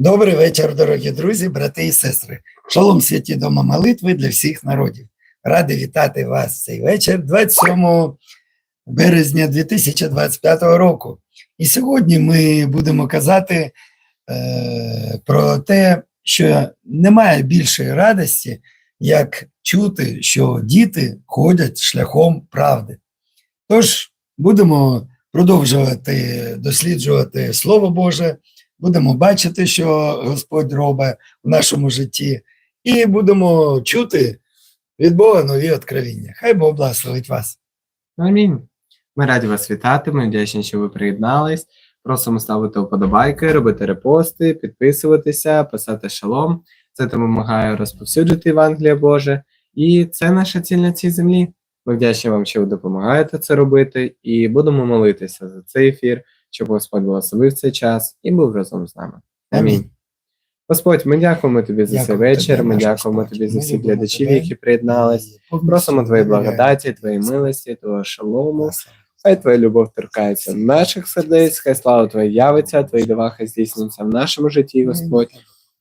Добрий вечір, дорогі друзі, брати і сестри. Шалом святі дома молитви для всіх народів. Радий вітати вас цей вечір, 27 березня 2025 року. І сьогодні ми будемо казати е, про те, що немає більшої радості, як чути, що діти ходять шляхом правди. Тож будемо продовжувати досліджувати Слово Боже будемо бачити, що Господь робить в нашому житті, і будемо чути від Бога нові откровіння. Хай Бог благословить вас. Амінь. Ми раді вас вітати. Ми вдячні, що ви приєднались. Просимо ставити вподобайки, робити репости, підписуватися, писати шалом. Це допомагає розповсюджити Євангелія Боже. І це наша ціль на цій землі. Ми вдячні вам, що ви допомагаєте це робити, і будемо молитися за цей ефір, щоб Господь благословив цей час і був разом з нами. Амінь. Господь, ми дякуємо тобі за цей вечір. Ми дякуємо тобі за всіх глядачів, які приєднались. Просимо твоєї благодаті, твоєї милості, твого шалому. Хай твоя любов торкається наших сердець, хай слава Твоя явиться, твої дива хай здійснюються в нашому житті, Господь.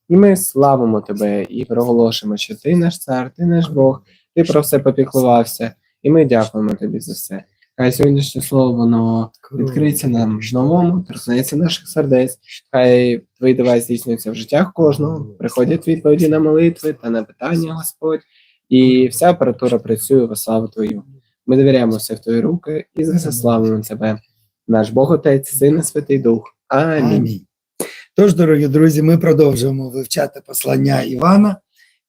І ми славимо тебе і проголошуємо, що ти наш цар, ти наш Бог, ти про все попіклувався, і ми дякуємо тобі за все. Хай сьогоднішнє слово воно відкриється нам новому, торкнеться наших сердець. Хай твої дива здійснюються в життях кожного, приходять відповіді на молитви та на питання, Господь, і вся апаратура працює во славу Твою. Ми довіряємо все в Твої руки і заславимо Тебе, наш Бог Отець, Син і Святий Дух. Амінь. Амінь. Тож, дорогі друзі, ми продовжуємо вивчати послання Івана,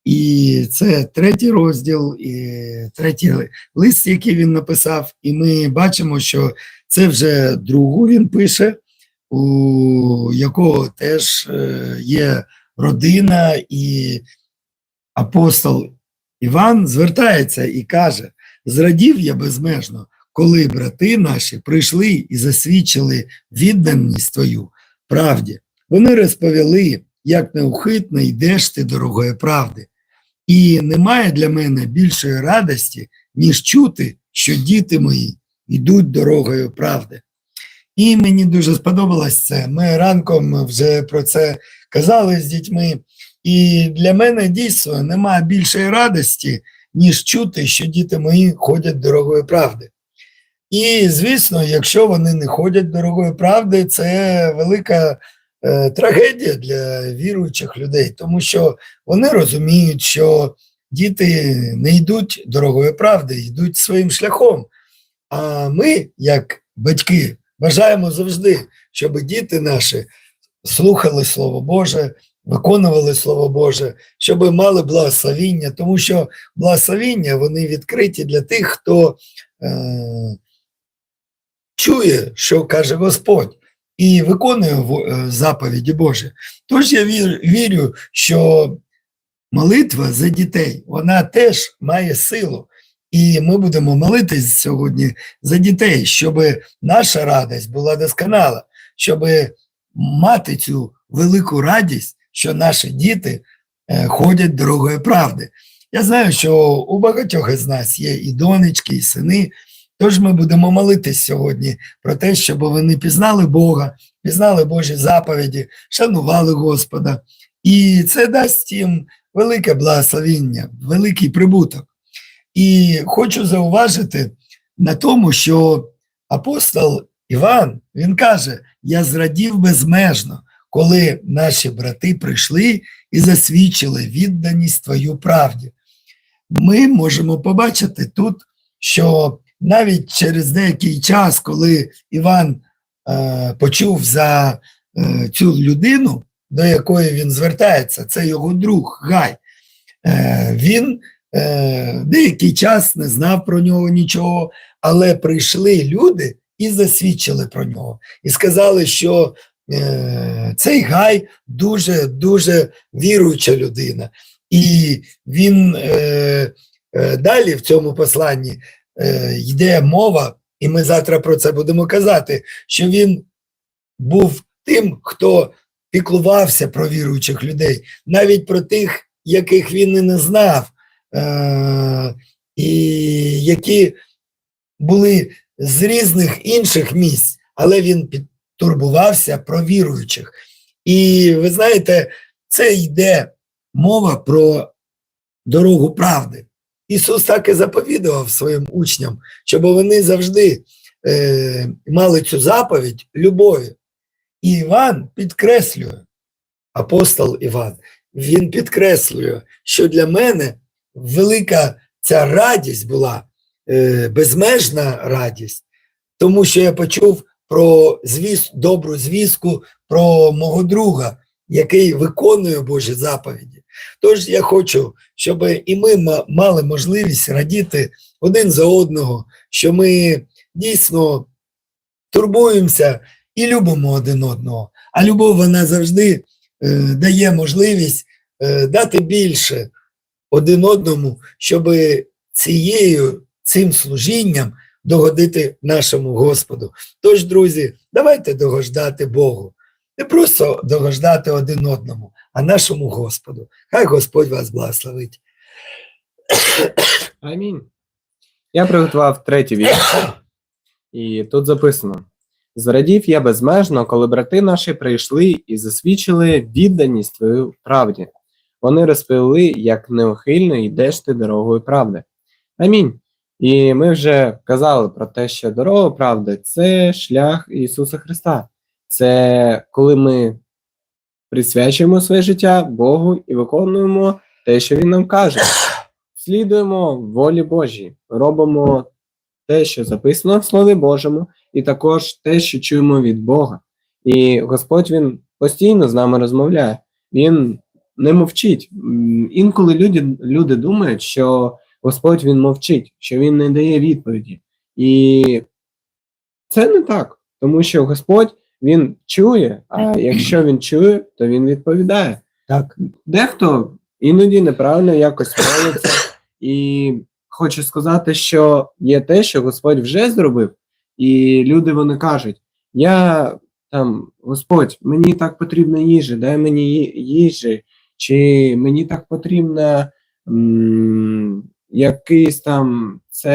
і це третій розділ, і третій лист, який він написав. І ми бачимо, що це вже другу він пише, у якого теж е, є родина, і апостол Іван звертається і каже: зрадів я безмежно, коли брати наші прийшли і засвідчили відданість твою правді. Вони розповіли, як неухитно йдеш ти дорогою правди. І немає для мене більшої радості, ніж чути, що діти мої йдуть дорогою правди. І мені дуже сподобалось це. Ми ранком вже про це казали з дітьми. І для мене дійсно немає більшої радості, ніж чути, що діти мої ходять дорогою правди. І, звісно, якщо вони не ходять дорогою правди, це велика трагедія для віруючих людей, тому що вони розуміють, що діти не йдуть дорогою правди, йдуть своїм шляхом. А ми, як батьки, бажаємо завжди, щоб діти наші слухали Слово Боже, виконували Слово Боже, щоб мали благословіння, тому що благословіння вони відкриті для тих, хто е, чує, що каже Господь, і виконує е, заповіді Божі. Тож я вірю, що молитва за дітей, вона теж має силу. І ми будемо молитись сьогодні за дітей, щоб наша радість була досконала, щоб мати цю велику радість, що наші діти е, ходять дорогою правди. Я знаю, що у багатьох із нас є і донечки, і сини. Тож ми будемо молитись сьогодні про те, щоб вони пізнали Бога, пізнали Божі заповіді, шанували Господа. І це дасть їм велике благословіння, великий прибуток. І хочу зауважити на тому, що апостол Іван він каже: Я зрадів безмежно, коли наші брати прийшли і засвідчили відданість твою правді. Ми можемо побачити тут, що навіть через деякий час, коли Іван е, почув за е, цю людину, до якої він звертається, це його друг Гай, е, він е, деякий час не знав про нього нічого, але прийшли люди і засвідчили про нього. І сказали, що е, цей Гай дуже дуже віруюча людина. І він е, е, далі в цьому посланні е, йде мова, і ми завтра про це будемо казати, що він був тим, хто піклувався про віруючих людей, навіть про тих, яких він і не знав, е, і які були з різних інших місць, але він турбувався про віруючих. І ви знаєте, це йде мова про дорогу правди. Ісус так і заповідував своїм учням, щоб вони завжди е, мали цю заповідь любові. І Іван підкреслює, апостол Іван, він підкреслює, що для мене велика ця радість була, е, безмежна радість, тому що я почув про звіс, добру звістку про мого друга, який виконує Божі заповіді. Тож я хочу, щоб і ми мали можливість радіти один за одного, що ми дійсно турбуємося і любимо один одного. А любов вона завжди е, дає можливість е, дати більше один одному, щоб цією цим служінням догодити нашому Господу. Тож, друзі, давайте догождати Богу. Не просто догождати один одному, а нашому Господу. Хай Господь вас благословить. Амінь. Я приготував третій вірш, і тут записано: Зрадів я безмежно, коли брати наші прийшли і засвідчили відданість твою правді. Вони розповіли, як неухильно йдеш ти дорогою правди. Амінь. І ми вже казали про те, що дорога правди це шлях Ісуса Христа. Це коли ми присвячуємо своє життя Богу і виконуємо те, що Він нам каже слідуємо волі Божій, робимо те, що записано в Слові Божому, і також те, що чуємо від Бога. І Господь Він постійно з нами розмовляє, Він не мовчить. Інколи люди, люди думають, що Господь Він мовчить, що Він не дає відповіді. І це не так, тому що Господь Він чує, а якщо він чує, то він відповідає. Так. Дехто іноді неправильно якось молиться, і хочу сказати, що є те, що Господь вже зробив, і люди вони кажуть: я там, Господь, мені так потрібна їжа, дай мені їжі, чи мені так потрібна м, якийсь там це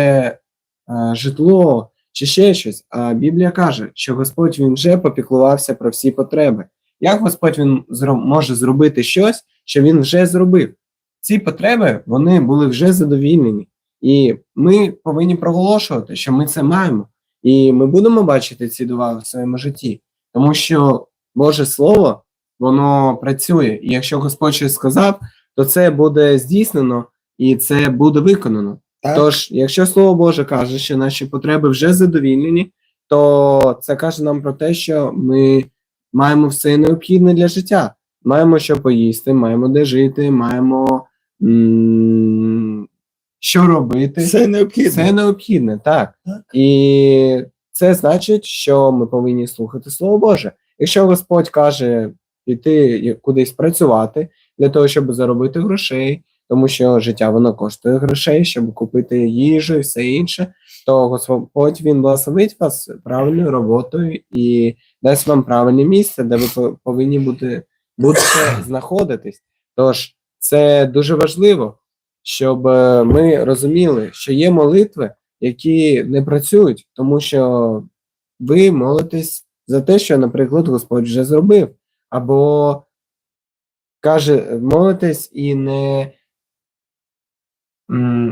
е, житло, чи ще щось. А Біблія каже, що Господь він вже попіклувався про всі потреби. Як Господь він може зробити щось, що він вже зробив? Ці потреби вони були вже задовільнені, і ми повинні проголошувати, що ми це маємо, і ми будемо бачити ці дива в своєму житті, тому що Боже Слово воно працює, і якщо Господь щось сказав, то це буде здійснено і це буде виконано. Так. Тож, якщо Слово Боже каже, що наші потреби вже задовільнені, то це каже нам про те, що ми маємо все необхідне для життя. Маємо що поїсти, маємо де жити, маємо м, що робити. Це необхідно. Це необхідне, так. Так. І це значить, що ми повинні слухати Слово Боже. Якщо Господь каже піти кудись працювати для того, щоб заробити грошей, тому що життя воно коштує грошей, щоб купити їжу і все інше, то Господь він благословить вас правильною роботою і дасть вам правильне місце, де ви повинні бути будете знаходитись. Тож це дуже важливо, щоб е, ми розуміли, що є молитви, які не працюють, тому що ви молитесь за те, що, наприклад, Господь вже зробив, або каже, молитесь і не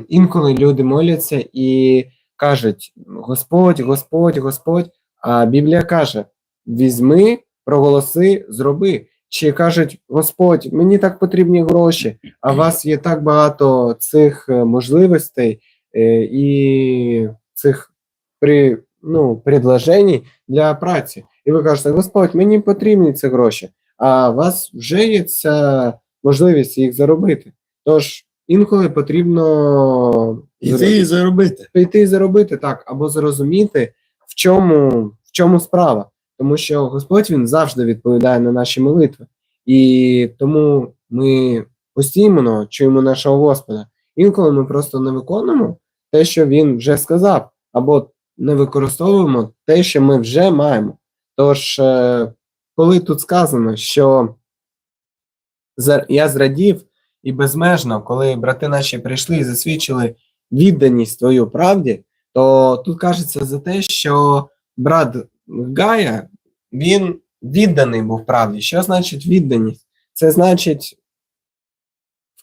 інколи люди моляться і кажуть: Господь, Господь, Господь. А Біблія каже: візьми, проголоси, зроби. Чи кажуть, Господь, мені так потрібні гроші, а у вас є так багато цих е, можливостей е, і цих при, ну, предложень для праці. І ви кажете, Господь, мені потрібні ці гроші, а у вас вже є ця можливість їх заробити. Тож інколи потрібно Іти і заробити. піти і заробити так, або зрозуміти, в чому, в чому справа. Тому що Господь він завжди відповідає на наші молитви. І тому ми постійно чуємо нашого Господа. Інколи ми просто не виконуємо те, що він вже сказав, або не використовуємо те, що ми вже маємо. Тож, е, коли тут сказано, що я зрадів і безмежно, коли брати наші прийшли і засвідчили відданість твою правді, то тут кажеться за те, що брат Гая він відданий був правді. Що значить відданість? Це значить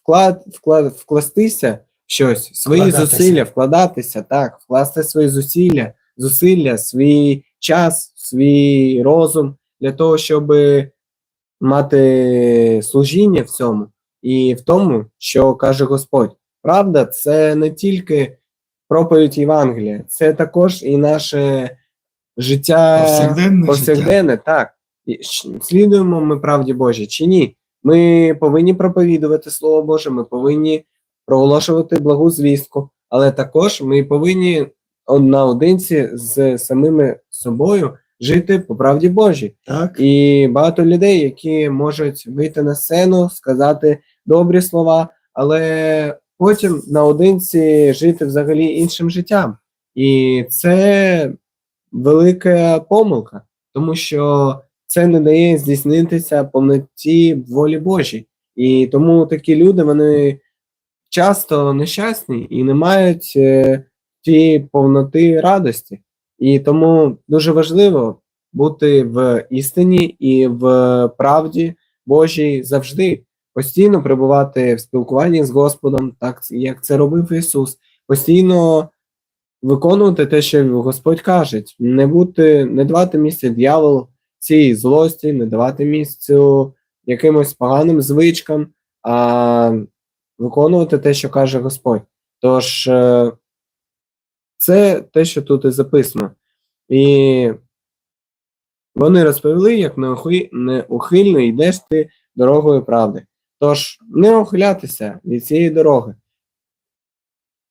вклад, вклад, вкластися в щось, свої Вкладатися. зусилля, вкладатися, так, вкласти свої зусилля, зусилля, свій час, свій розум для того, щоб мати служіння в цьому і в тому, що каже Господь. Правда, це не тільки проповідь Євангелія, це також і наше життя Повсякденне життя. так. І Слідуємо ми правді Божій чи ні? Ми повинні проповідувати Слово Боже, ми повинні проголошувати благу звістку, але також ми повинні наодинці з самими собою жити по правді Божій. Так? І багато людей, які можуть вийти на сцену, сказати добрі слова, але потім наодинці жити взагалі іншим життям. І це велика помилка, тому що це не дає здійснитися повноті волі Божій. І тому такі люди вони часто нещасні і не мають е, тієї повноти радості. І тому дуже важливо бути в істині і в правді Божій завжди, постійно перебувати в спілкуванні з Господом, так як це робив Ісус, постійно виконувати те, що Господь каже, не бути, не давати місця дьяволу цій злості, не давати місцю якимось поганим звичкам, а виконувати те, що каже Господь. Тож е, це те, що тут і записано. І вони розповіли, як неухи- неухильно йдеш ти дорогою правди. Тож не ухилятися від цієї дороги.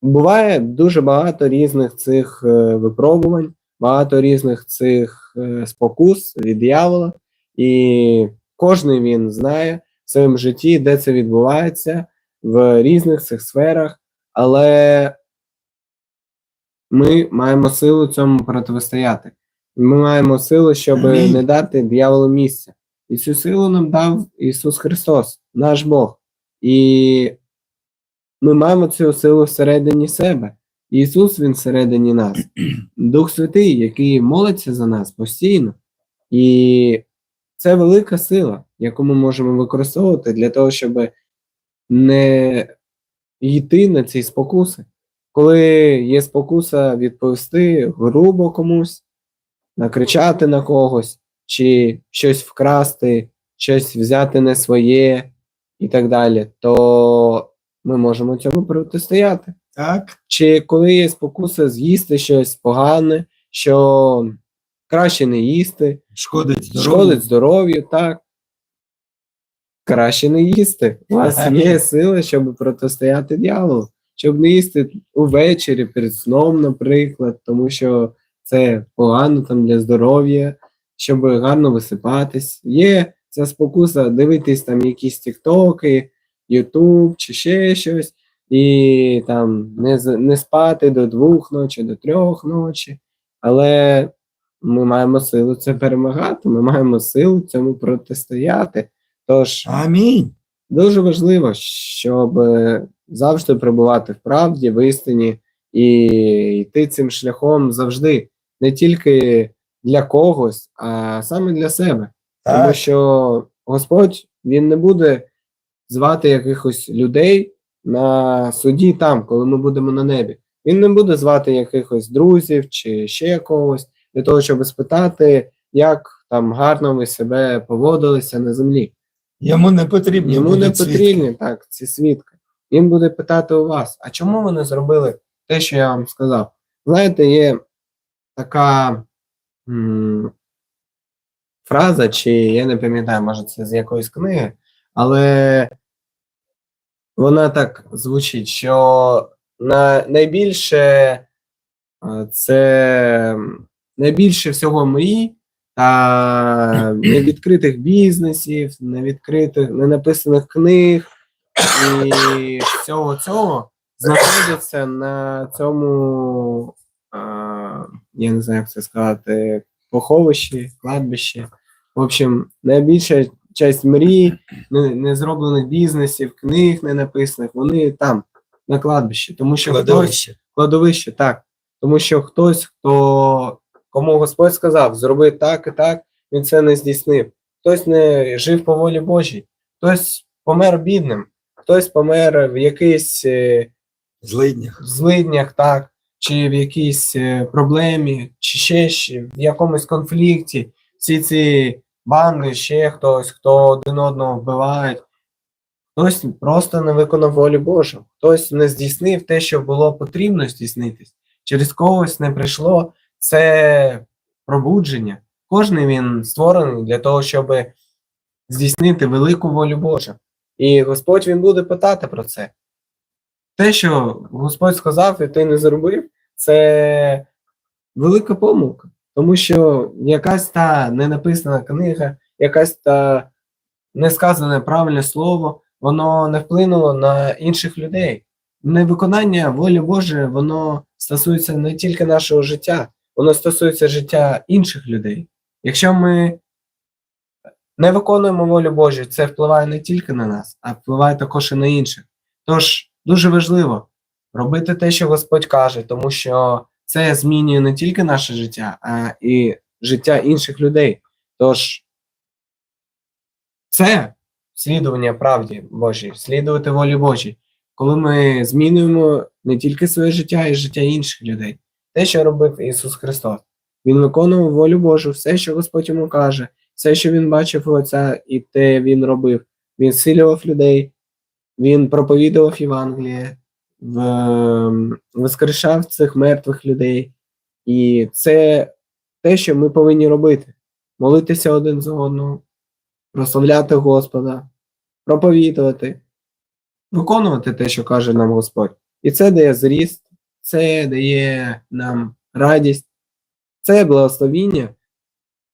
Буває дуже багато різних цих е, випробувань, багато різних цих е, спокус від диявола, і кожен він знає в своєму житті, де це відбувається в різних цих сферах, але ми маємо силу цьому протистояти. Ми маємо силу, щоб Амінь. не дати дияволу місця. І цю силу нам дав Ісус Христос, наш Бог. І ми маємо цю силу всередині себе. Ісус Він всередині нас. Дух Святий, який молиться за нас постійно. І це велика сила, яку ми можемо використовувати для того, щоб не йти на ці спокуси. Коли є спокуса відповісти грубо комусь, накричати на когось, чи щось вкрасти, щось взяти не своє і так далі, то ми можемо цьому протистояти. Так? Чи коли є спокуса з'їсти щось погане, що краще не їсти, Шкодить здоров'ю. шкодить здоров'ю, так. Краще не їсти. У вас є сила, щоб протистояти дьяволу, щоб не їсти увечері перед сном, наприклад, тому що це погано там для здоров'я, щоб гарно висипатись. Є ця спокуса дивитись там якісь тіктоки, Ютуб чи ще щось, і там не, не спати до двох ночі, до трьох ночі. Але ми маємо силу це перемагати, ми маємо силу цьому протистояти. Тож Амінь. Дуже важливо, щоб е, завжди перебувати в правді, в істині і йти цим шляхом завжди, не тільки для когось, а саме для себе. Тому що Господь він не буде звати якихось людей на суді там, коли ми будемо на небі. Він не буде звати якихось друзів чи ще когось для того, щоб спитати, як там гарно ви себе поводилися на землі. Йому не потрібні Йому не свідки. потрібні так, ці свідки. Він буде питати у вас, а чому ви не зробили те, що я вам сказав? Знаєте, є така м, фраза, чи я не пам'ятаю, може це з якоїсь книги, але вона так звучить, що на найбільше е, це найбільше всього мрій та невідкритих бізнесів, невідкритих, ненаписаних книг і всього цього знаходиться на цьому, а, я не знаю, як це сказати, поховищі, кладбищі. В общем, найбільша часть мрій, не, не зроблених бізнесів, книг не написаних, вони там, на кладбищі. Тому що хтось, Кладовище. кладовище, так. Тому що хтось, хто кому Господь сказав, зроби так і так, він це не здійснив. Хтось не жив по волі Божій, хтось помер бідним, хтось помер в якийсь е, Злиднях. злиднях, так, чи в якійсь е, проблемі, чи ще ще в якомусь конфлікті. Всі ці банди, ще хтось, хто один одного вбивають. Хтось просто не виконав волю Божу, хтось не здійснив те, що було потрібно здійснитись. Через когось не прийшло це пробудження. Кожний він створений для того, щоб здійснити велику волю Божу. І Господь він буде питати про це. Те, що Господь сказав, і ти не зробив, це велика помилка. Тому що якась та ненаписана книга, якась та несказане правильне слово, воно не вплинуло на інших людей. Невиконання волі Божої, воно стосується не тільки нашого життя, воно стосується життя інших людей. Якщо ми не виконуємо волю Божу, це впливає не тільки на нас, а впливає також і на інших. Тож дуже важливо робити те, що Господь каже, тому що це змінює не тільки наше життя, а і життя інших людей. Тож це слідування правді Божій, слідувати волі Божій, коли ми змінюємо не тільки своє життя, а й життя інших людей. Те, що робив Ісус Христос. Він виконував волю Божу, все, що Господь йому каже, все, що він бачив у Отця, і те він робив. Він зцілював людей, він проповідував Євангеліє, в- воскрешав цих мертвих людей. І це те, що ми повинні робити: молитися один за одного, прославляти Господа, проповідувати, виконувати те, що каже нам Господь. І це дає зріст, це дає нам радість, це благословіння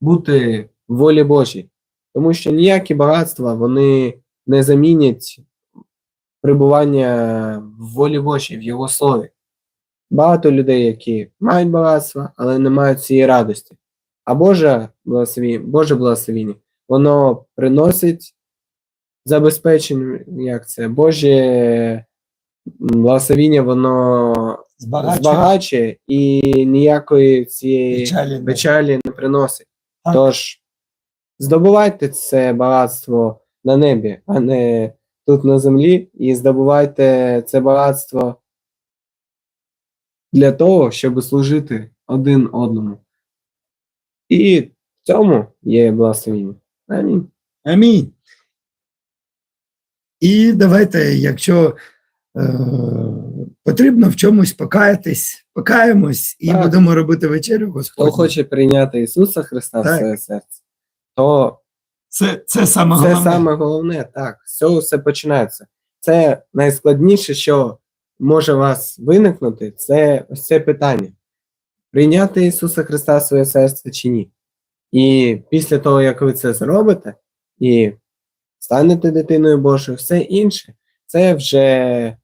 бути в волі Божій. Тому що ніякі багатства вони не замінять перебування в волі Божій, в Його слові. Багато людей, які мають багатство, але не мають цієї радості. А Боже благословіння, воно приносить забезпечення, як це, Боже благословіння, воно Збагачує. збагачує і ніякої цієї Печалі. не- печалі не приносить. Так. Тож здобувайте це багатство на небі, а не тут на землі, і здобувайте це багатство для того, щоб служити один одному. І в цьому є благословіння. Амінь. Амінь. І давайте, якщо е, потрібно в чомусь покаятись, покаємось і Так. будемо робити вечерю Хто хоче прийняти Ісуса Христа в своє серце, то Це, це саме Це головне. саме головне, так. З цього все починається. Це найскладніше, що може у вас виникнути, це ось це питання: прийняти Ісуса Христа в своє серце чи ні. І після того, як ви це зробите, і станете дитиною Божою, все інше, це вже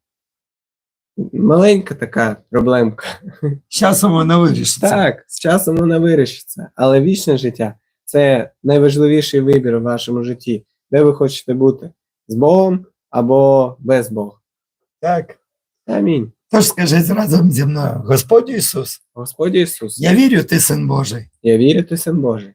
маленька така проблемка. З часом вона вирішиться. Так, з часом вона вирішиться, але вічне життя це найважливіший вибір у вашому житті, де ви хочете бути з Богом або без Бога. так. Амінь. Тож скажіть разом зі мною, Господь Ісус, Господь Ісус, я вірю, ти син Божий. я вірю, ти син Божий.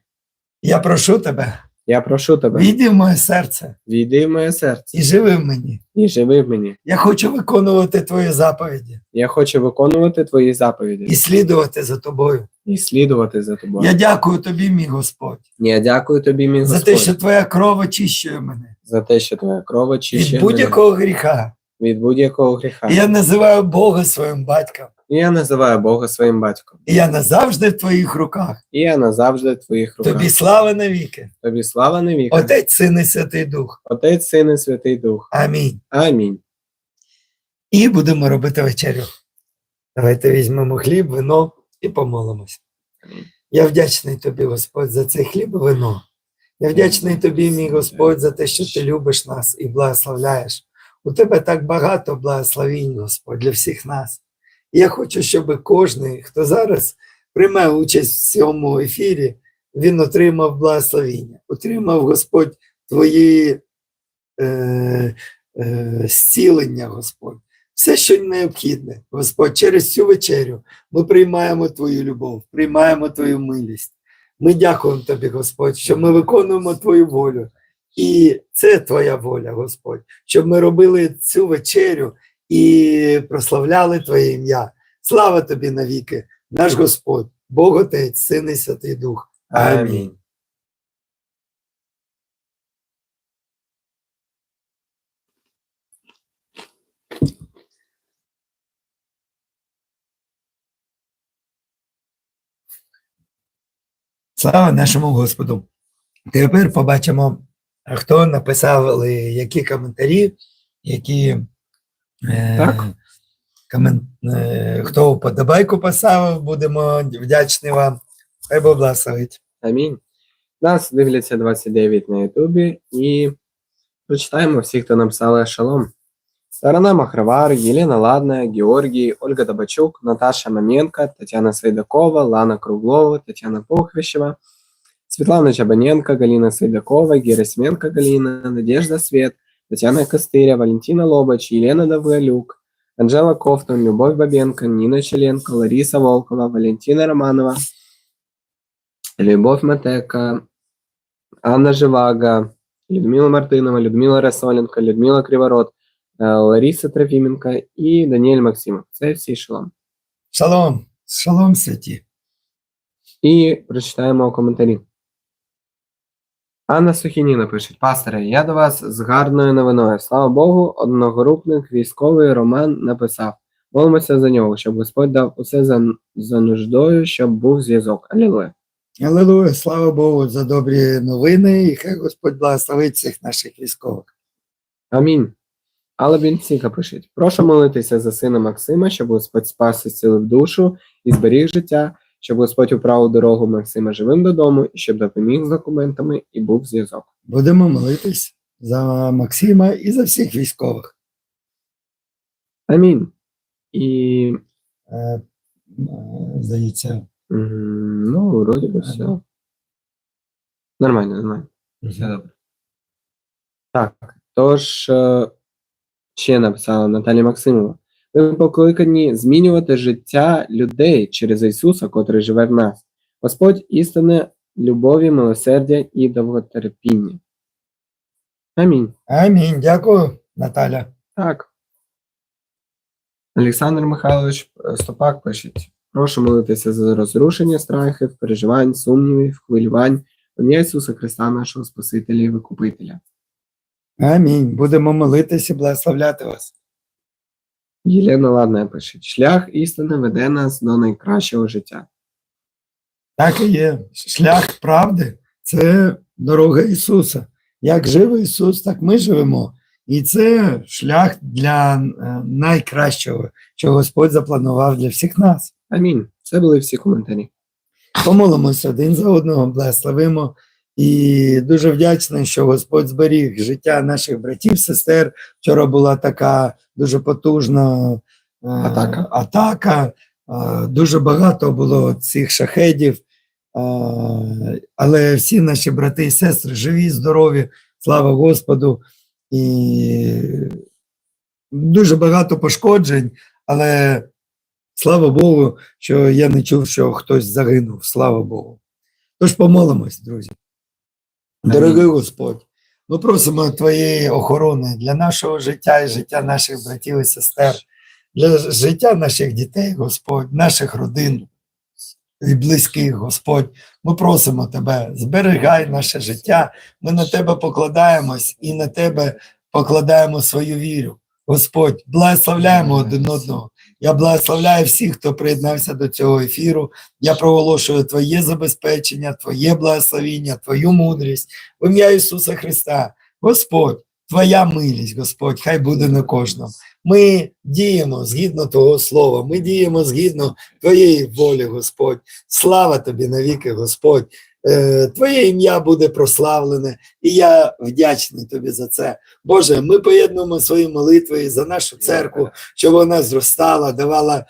Я прошу тебе, Я прошу тебе, війди в моє серце війди в моє серце і живи в мені. і живи в мені. Я хочу виконувати твої заповіді Я хочу виконувати твої заповіді і слідувати за тобою. і слідувати за тобою. Я дякую тобі, мій Господь, Я дякую тобі, мій за те, що твоя кров очищує мене за те, що твоя кров від очищує мене будь-якого гріха. від будь-якого гріха. І я називаю Бога своїм батьком. І я називаю Бога своїм батьком. І я назавжди в твоїх руках. І я назавжди в твоїх руках. Тобі слава навіки. Тобі слава на віки. Отець, Син і Святий Дух. Отець, Син і Святий Дух. Амінь. Амінь. І будемо робити вечерю. Давайте візьмемо хліб, вино і помолимось. Я вдячний тобі, Господь, за цей хліб і вино. Я вдячний тобі, мій Господь, за те, що ти любиш нас і благословляєш. У тебе так багато благословінь, Господь, для всіх нас. Я хочу, щоб кожен, хто зараз приймає участь в цьому ефірі, він отримав благословіння, отримав Господь твої е, е, зцілення, Господь. Все, що необхідне, Господь, через цю вечерю ми приймаємо Твою любов, приймаємо Твою милість, Ми дякуємо тобі, Господь, що ми виконуємо Твою волю. І це Твоя воля, Господь, щоб ми робили цю вечерю і прославляли Твоє ім'я. Слава тобі навіки, наш Господь, Бог Отець, Син і Святий Дух. Амінь. Слава нашому Господу. Тепер побачимо, хто написав які коментарі, які е, Так. комен, е, хто вподобайку поставив, будемо вдячні вам. Хай Бог благословить. Амінь. Нас дивляться 29 на Ютубі і прочитаємо всіх, хто написали шалом. Тарана Махравар, Елена Ладная, Георгий, Ольга Табачук, Наташа Маменко, Татьяна Сайдакова, Лана Круглова, Татьяна Похвищева, Светлана Чабаненко, Галина Сайдакова, Герасименко Галина, Надежда Свет, Татьяна Костыря, Валентина Лобач, Елена Довголюк, Анжела Кофтун, Любовь Бабенко, Нина Челенко, Лариса Волкова, Валентина Романова, Любовь Матека, Анна Живаго, Людмила Мартынова, Людмила Рассоленко, Людмила Криворот, е, Лариса Трофименко і Даніель Максимов. Це всі шалом. Шалом, шалом святі. І прочитаємо коментарі. Анна Сухініна пише: Пасторе, я до вас з гарною новиною. Слава Богу, одногрупник військовий Роман написав. Молимося за нього, щоб Господь дав усе за, за нуждою, щоб був зв'язок. Алілуя. Аллилуйя, слава Богу за добрі новини, і хай Господь благословить всіх наших військових. Амінь. Алла Бінціка пише: Прошу молитися за сина Максима, щоб Господь спас і зцілив душу і зберіг життя, щоб Господь управив дорогу Максима живим додому, і щоб допоміг з документами і був зв'язок. Будемо молитись за Максима і за всіх військових. Амінь. І Е, е, Здається, ну, вроді би все. Нормально, нормально. Все добре. Так, тож е, ще написала Наталія Максимова. Ви покликані змінювати життя людей через Ісуса, котрий живе в нас. Господь істини любові, милосердя і довготерпіння. Амінь. Амінь. Дякую, Наталя. Так. Олександр Михайлович е, Стопак пише: прошу молитися за розрушення страхів, переживань, сумнівів, хвилювань в ім'я Ісуса Христа, нашого Спасителя і Викупителя. Амінь. Будемо молитися, і благословляти вас. Єлена Ладна пише: шлях істини веде нас до найкращого життя. Так і є. Шлях правди це дорога Ісуса. Як живе Ісус, так ми живемо. І це шлях для е, найкращого, що Господь запланував для всіх нас. Амінь. Це були всі коментарі. Помолимося один за одного, благословимо. І дуже вдячний, що Господь зберіг життя наших братів, сестер. Вчора була така дуже потужна е, Атака. атака. Е, Дуже багато було цих шахедів. Е, Але всі наші брати і сестри живі, здорові, слава Господу. І дуже багато пошкоджень, але слава Богу, що я не чув, що хтось загинув. Слава Богу. Тож помолимось, друзі. Дорогий Господь, ми просимо Твоєї охорони для нашого життя і життя наших братів і сестер, для життя наших дітей, Господь, наших родин і близьких, Господь. Ми просимо Тебе, зберігай наше життя. Ми на Тебе покладаємось і на Тебе покладаємо свою віру. Господь, благословляємо один одного. Я благословляю всіх, хто приєднався до цього ефіру. Я проголошую Твоє забезпечення, Твоє благословіння, Твою мудрість в ім'я Ісуса Христа. Господь, Твоя милість, Господь, хай буде на кожному. Ми діємо згідно Твого слова, ми діємо згідно Твоєї волі, Господь. Слава Тобі навіки, Господь. Е, Твоє ім'я буде прославлене, і я вдячний Тобі за це. Боже, ми поєднуємо свої молитви за нашу церкву, щоб вона зростала, давала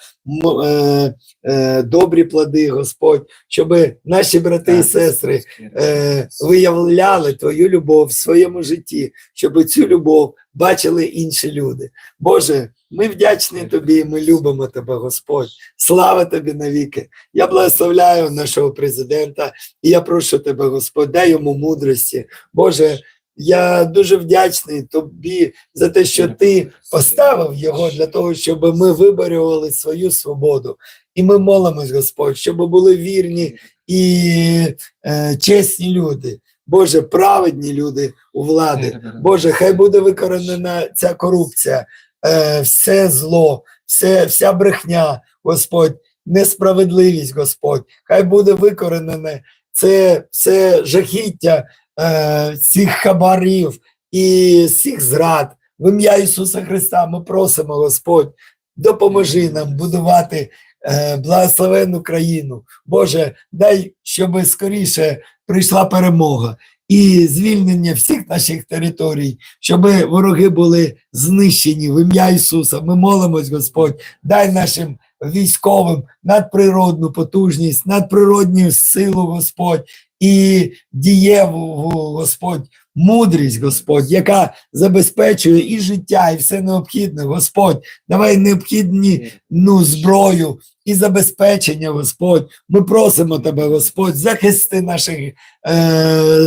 добрі плоди, Господь, щоб наші брати і сестри е, виявляли Твою любов в своєму житті, щоб цю любов бачили інші люди. Боже, ми вдячні тобі, ми любимо тебе, Господь. Слава тобі навіки. Я благословляю нашого президента, і я прошу тебе, Господь, дай йому мудрості. Боже, я дуже вдячний тобі за те, що ти поставив його для того, щоб ми виборювали свою свободу. І ми молимось, Господь, щоб були вірні і е, чесні люди. Боже, праведні люди у влади. Боже, хай буде викоренена ця корупція, е, все зло, все, вся брехня, Господь, несправедливість, Господь. Хай буде викоренене це все жахіття е, цих хабарів і цих зрад. В ім'я Ісуса Христа ми просимо, Господь, допоможи нам будувати е, благословенну країну. Боже, дай, щоб скоріше прийшла перемога і звільнення всіх наших територій, щоб вороги були знищені в ім'я Ісуса. Ми молимось, Господь, дай нашим військовим надприродну потужність, надприродню силу, Господь, і дієву, Господь, мудрість, Господь, яка забезпечує і життя, і все необхідне, Господь. Давай необхідні ну, зброю і забезпечення, Господь. Ми просимо Тебе, Господь, захисти наших е,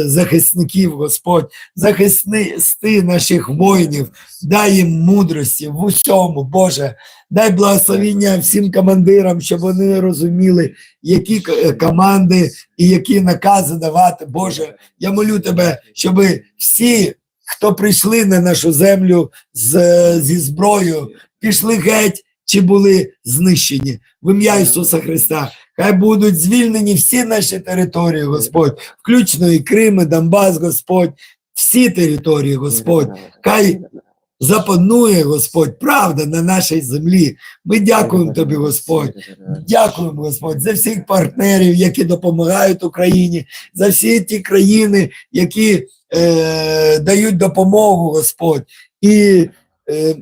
захисників, Господь, захисти наших воїнів, дай їм мудрості в усьому, Боже. Дай благословіння всім командирам, щоб вони розуміли, які е, команди і які накази давати. Боже, я молю тебе, всі, хто прийшли на нашу землю з, зі зброєю, пішли геть чи були знищені в ім'я Ісуса Христа. Хай будуть звільнені всі наші території, Господь, включно і Крим, і Донбас, Господь, всі території, Господь. Хай запанує, Господь, правда на нашій землі. Ми дякуємо Тобі, Господь. Дякуємо, Господь, за всіх партнерів, які допомагають Україні, за всі ті країни, які е, дають допомогу, Господь, і е,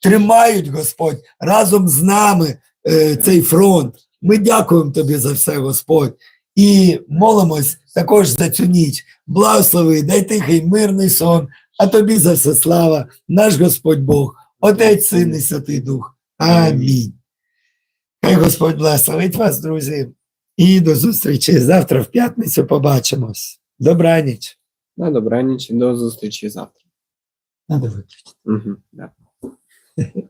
тримають, Господь, разом з нами е, цей фронт. Ми дякуємо Тобі за все, Господь, і молимось також за цю ніч. Благослови, дай тихий мирний сон, а тобі за все слава, наш Господь Бог, Отець, Син і Святий Дух. Амінь. Хай Господь благословить вас, друзі, і до зустрічі. Завтра в п'ятницю побачимось. Добраніч. На добраніч і до зустрічі завтра. Надо виключити. Угу, да.